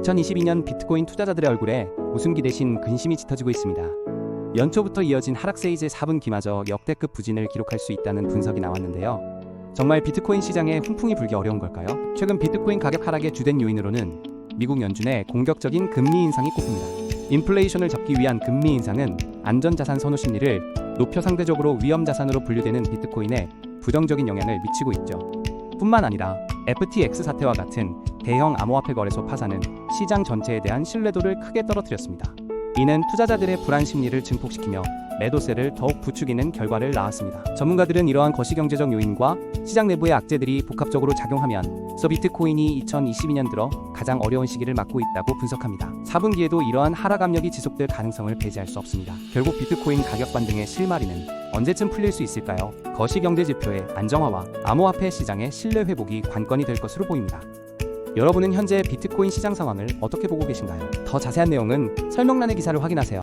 2022년 비트코인 투자자들의 얼굴에 웃음기 대신 근심이 짙어지고 있습니다. 연초부터 이어진 하락 세이즈 4분기마저 역대급 부진을 기록할 수 있다는 분석이 나왔는데요. 정말 비트코인 시장에 훈풍이 불기 어려운 걸까요? 최근 비트코인 가격 하락의 주된 요인으로는 미국 연준의 공격적인 금리 인상이 꼽힙니다. 인플레이션을 잡기 위한 금리 인상은 안전자산 선호 심리를 높여 상대적으로 위험 자산으로 분류되는 비트코인에 부정적인 영향을 미치고 있죠. 뿐만 아니라 FTX 사태와 같은 대형 암호화폐 거래소 파산은 시장 전체에 대한 신뢰도를 크게 떨어뜨렸습니다. 이는 투자자들의 불안 심리를 증폭시키며 매도세를 더욱 부추기는 결과를 낳았습니다. 전문가들은 이러한 거시경제적 요인과 시장 내부의 악재들이 복합적으로 작용하면 서 비트코인이 2022년 들어 가장 어려운 시기를 맞고 있다고 분석합니다. 4분기에도 이러한 하락 압력이 지속될 가능성을 배제할 수 없습니다. 결국 비트코인 가격 반등의 실마리는 언제쯤 풀릴 수 있을까요? 거시경제 지표의 안정화와 암호화폐 시장의 신뢰 회복이 관건이 될 것으로 보입니다. 여러분은 현재 비트코인 시장 상황을 어떻게 보고 계신가요? 더 자세한 내용은 설명란의 기사를 확인하세요.